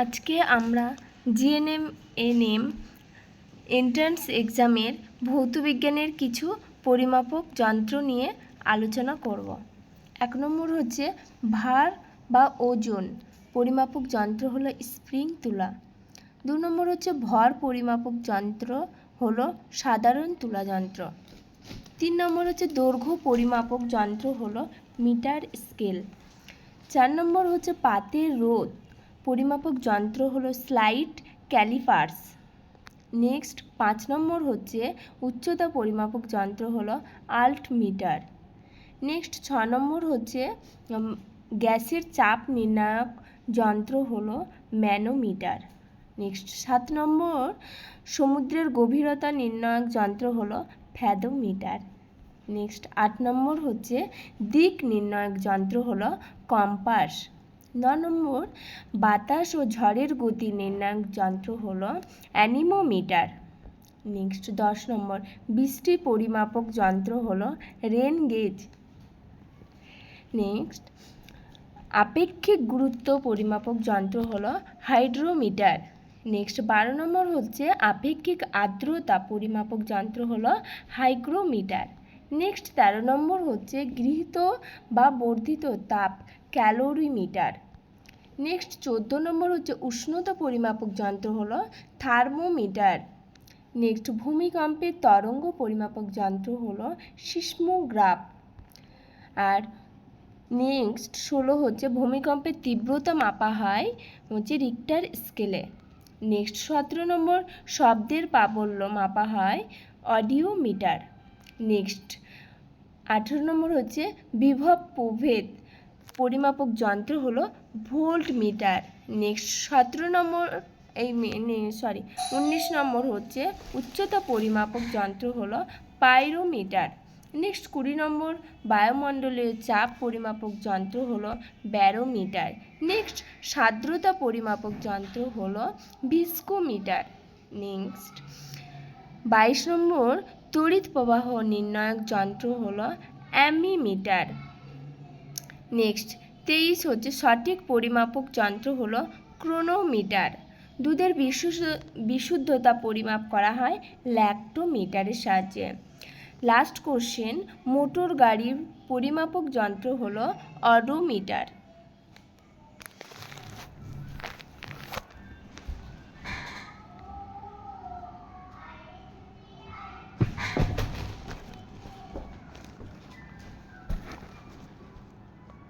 আজকে আমরা GNM, NM, entrance এক্সামের ভৌতবিজ্ঞানের কিছু পরিমাপক যন্ত্র নিয়ে আলোচনা করব। এক নম্বর হচ্ছে ভার বা ওজন। পরিমাপক যন্ত্র হলো স্প্রিং তুলা। দু নম্বর হচ্ছে ভর পরিমাপক যন্ত্র হলো সাধারণ তুলা যন্ত্র। তিন নম্বর হচ্ছে দৈর্ঘ্য পরিমাপক যন্ত্র হলো মিটার স্কেল। চার নম্বর হচ্ছে পাতের রোদ পরিমাপক যন্ত্র হলো স্লাইড ক্যালিপার্স নেক্সট, পাঁচ নম্বর হচ্ছে উচ্চতা পরিমাপক যন্ত্র হলো আল্ট মিটার। নেক্সট, ছ নম্বর হচ্ছে গ্যাসের চাপ নির্ণায়ক যন্ত্র হলো ম্যানোমিটার। নেক্সট, সাত নম্বর, সমুদ্রের গভীরতা নির্ণায়ক যন্ত্র হলো ফ্যাদোমিটার। নেক্সট, আট নম্বর হচ্ছে দিক নির্ণায়ক যন্ত্র হলো কম্পাস। ন নম্বর, বাতাস ও ঝড়ের গতি নির্ণায়ক যন্ত্র হলো অ্যানিমোমিটার। নেক্সট দশ নম্বর বৃষ্টি পরিমাপক যন্ত্র হলো রেন গেজ। নেক্সট আপেক্ষিক গুরুত্ব পরিমাপক যন্ত্র হলো হাইড্রোমিটার। নেক্সট বারো নম্বর হচ্ছে আপেক্ষিক আর্দ্রতা পরিমাপক যন্ত্র হলো হাইগ্রোমিটার। নেক্সট তেরো নম্বর হচ্ছে গৃহীত বা বর্ধিত তাপ ক্যালোরিমিটার। নেক্সট, চোদ্দ নম্বর হচ্ছে উষ্ণতা পরিমাপক যন্ত্র হলো থার্মোমিটার। নেক্সট, ভূমিকম্পের তরঙ্গ পরিমাপক যন্ত্র হলো সিসমোগ্রাফ। আর নেক্সট, ষোলো হচ্ছে ভূমিকম্পের তীব্রতা মাপা হয় হচ্ছে রিক্টার স্কেলে নেক্সট, সতেরো নম্বর শব্দের প্রাবল্য মাপা হয় অডিওমিটার। নেক্সট, আঠেরো নম্বর হচ্ছে বিভব প্রভেদ। পরিমাপক যন্ত্র হলো ভোল্ট মিটার। নেক্সট, সতেরো নম্বর, এই সরি উনিশ নম্বর হচ্ছে উচ্চতা পরিমাপক যন্ত্র হলো পাইরোমিটার। নেক্সট, কুড়ি নম্বর, বায়ুমণ্ডলের চাপ পরিমাপক যন্ত্র হলো ব্যারোমিটার। নেক্সট সাদ্রতা পরিমাপক যন্ত্র হলো ভিস্কোমিটার নেক্সট, বাইশ নম্বর, তড়িৎ প্রবাহ নির্ণায়ক যন্ত্র হলো অ্যামিমিটার। নেক্সট তেইশ হচ্ছে সঠিক পরিমাপক যন্ত্র হলো ক্রোনোমিটার দুধের বিশু বিশুদ্ধতা পরিমাপ করা হয় ল্যাক্টোমিটারের সাহায্যে। লাস্ট কোশ্চেন মোটর গাড়ির পরিমাপক যন্ত্র হলো অডোমিটার